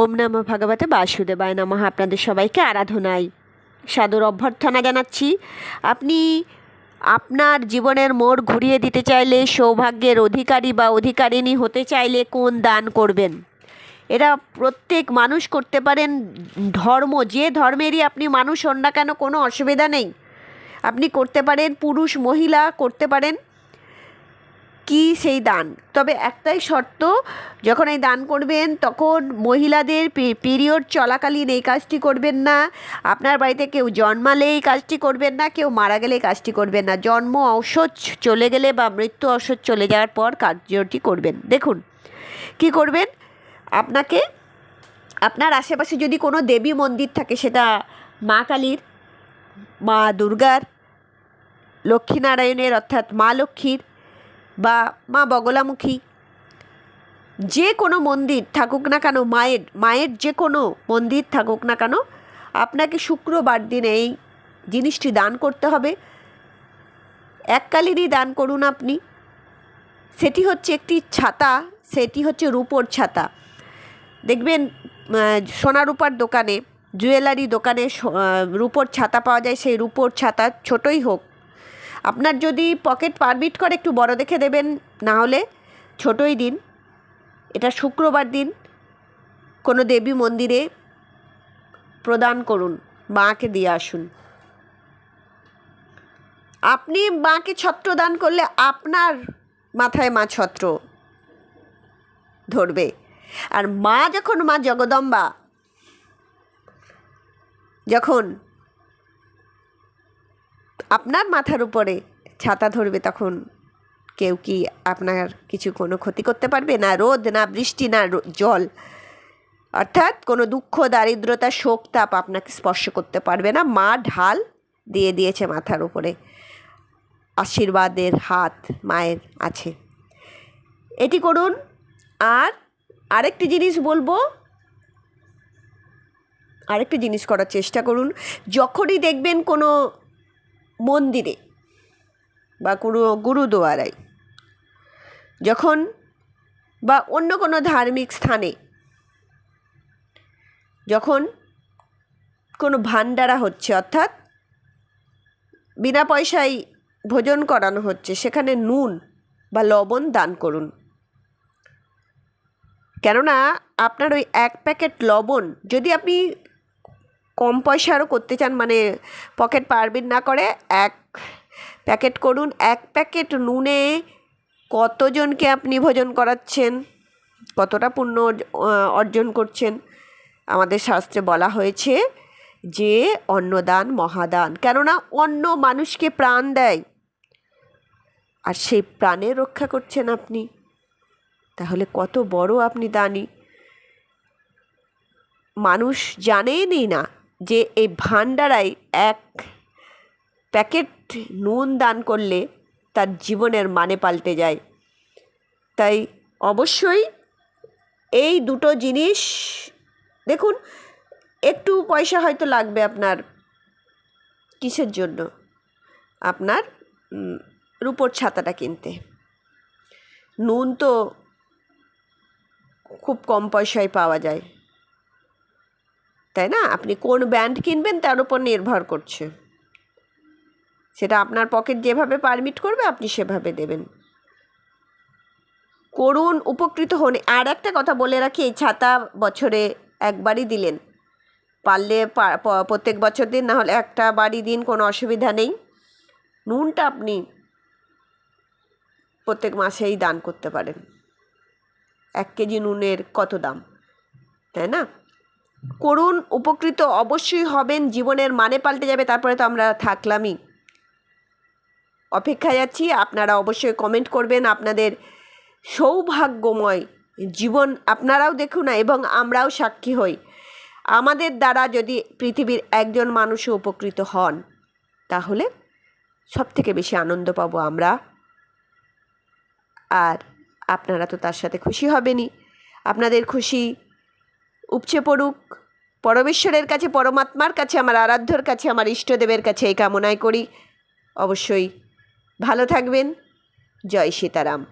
ওম নম ভগবতে বাসুদেবায় নমঃ। আপনাদের সবাইকে আরাধনায় সাদর অভ্যর্থনা জানাচ্ছি। আপনি আপনার জীবনের মোড় ঘুরিয়ে দিতে চাইলে, সৌভাগ্যের অধিকারী বা অধিকারিণী হতে চাইলে কোন দান করবেন? এরা প্রত্যেক মানুষ করতে পারেন ধর্ম, যে ধর্মেরই আপনি মানুষ হন না কেন কোনো অসুবিধা নেই। আপনি করতে পারেন পুরুষ, মহিলা করতে পারেন। কি সেই দান? তবে একটাই শর্ত, যখন এই দান করবেন, তখন মহিলাদের পিরিয়ড চলাকালীন এই কাজটি করবেন না। আপনার বাড়িতে কেউ জন্মালে এই কাজটি করবেন না, কেউ মারা গেলে এই কাজটি করবেন না। জন্ম ঔষধ চলে গেলে বা মৃত্যু ঔষধ চলে যাওয়ার পর কার্যটি করবেন। দেখুন, কি করবেন? আপনাকে, আপনার আশেপাশে যদি কোনো দেবী মন্দির থাকে, সেটা মা কালীর, মা দুর্গার, লক্ষ্মীনারায়ণের, অর্থাৎ মা লক্ষ্মীর বা মা বগলামুখী। যে কোনো মন্দির থাকুক না কেন, মায়ের মায়ের যে কোনো মন্দির থাকুক না কেন, আপনাকে শুক্রবার দিন এই জিনিসটি দান করতে হবে। এককালীনই দান করুন আপনি। সেটি হচ্ছে একটি ছাতা, সেটি হচ্ছে রূপোর ছাতা। দেখবেন সোনা রূপার দোকানে, জুয়েলারি দোকানে রূপোর ছাতা পাওয়া যায়। সেই রূপোর ছাতা ছোটই হোক আপনার যদি পকেট পারমিট করে একটু বড় দেখে দেবেন, না হলে ছোটোই দিন। এটা শুক্রবার দিন। কোনো দেবী মন্দিরে প্রদান করুন, মাকে দিয়ে আসুন। আপনি মাকে ছত্র দান করলে আপনার মাথায় মা ছত্র ধরবে। আর মা যখন মা জগদম্বা, যখন আপনার মাথার উপরে ছাতা ধরবে তখন কেউ কি আপনার কিছু কোনো ক্ষতি করতে পারবে? না রোদ, না বৃষ্টি, না জল। অর্থাৎ কোনো দুঃখ, দারিদ্রতা, শোক, তাপ আপনাকে স্পর্শ করতে পারবে না। মা ঢাল দিয়ে দিয়েছে মাথার উপরে। আশীর্বাদের হাত মায়ের আছে। এটি করুন। আর আরেকটি জিনিস বলব। আরেকটি জিনিস করার চেষ্টা করুন। যখনই দেখবেন কোনো মন্দিরে বা কোনো গুরুদুয়ারায়। যখন বা অন্য কোনো ধার্মিক স্থানে যখন কোনো ভান্ডারা হচ্ছে, অর্থাৎ বিনা পয়সায় ভোজন করানো হচ্ছে, সেখানে নুন বা লবণ দান করুন। কেননা আপনার ওই এক প্যাকেট লবণ যদি আপনি কম পয়সারও করতে চান মানে পকেট পারবেন না করে, এক প্যাকেট করুন, এক প্যাকেট নুনে কতজনকে আপনি ভোজন করাচ্ছেন? কতটা পুণ্য অর্জন করছেন? আমাদের শাস্ত্রে বলা হয়েছে যে অন্নদান মহাদান। কেননা অন্য মানুষকে প্রাণ দেয়, আর সেই প্রাণের রক্ষা করছেন আপনি। তাহলে কত বড় আপনি দানি। মানুষ জানেনই না যে এই ভান্ডারায় এক প্যাকেট নুন দান করলে তার জীবনের মানে পাল্টে যায়। তাই অবশ্যই এই দুটো জিনিস, দেখুন, একটু পয়সা হয়তো লাগবে আপনার কিসের জন্য? আপনার রুপোর ছাতাটা কিনতে। নুন তো খুব কম পয়সায় পাওয়া যায়। তাই না? আপনি কোন ব্যান্ড কিনবেন তার উপর নির্ভর করছে। সেটা আপনার পকেট যেভাবে পারমিট করবে, আপনি সেভাবে দেবেন। করুন, উপকৃত হন। আর একটা কথা বলে রাখি, এই ছাতা বছরে একবারই দিলেন। পারলে প্রত্যেক বছর দিন, না হলে একটা বাড়ি দিন কোনো অসুবিধা নেই। নুনটা আপনি প্রত্যেক মাসেই দান করতে পারেন। এক কেজি নুনের কত দাম? তাই না? করুন, উপকৃত অবশ্যই হবেন, জীবনের মানে পাল্টে যাবে, তারপরে তো আমরা থাকলামই। অপেক্ষায় আছি আপনারা অবশ্যই কমেন্ট করবেন, আপনাদের সৌভাগ্যময় জীবন আপনারাও দেখুন না, এবং আমরাও সাক্ষী হই। আমাদের দ্বারা যদি পৃথিবীর একজন মানুষও উপকৃত হন, তাহলে সব থেকে বেশি আনন্দ পাবো আমরা। আর আপনারা তো তার সাথে খুশি হবেনই। আপনাদের খুশি উপচে পড়ুক। পরমেশ্বরের কাছে, পরমাত্মার কাছে, আমার আরাধ্যর কাছে, আমার ইষ্টদেবের কাছে এই কামনায় করি। অবশ্যই ভালো থাকবেন। জয় সীতারাম।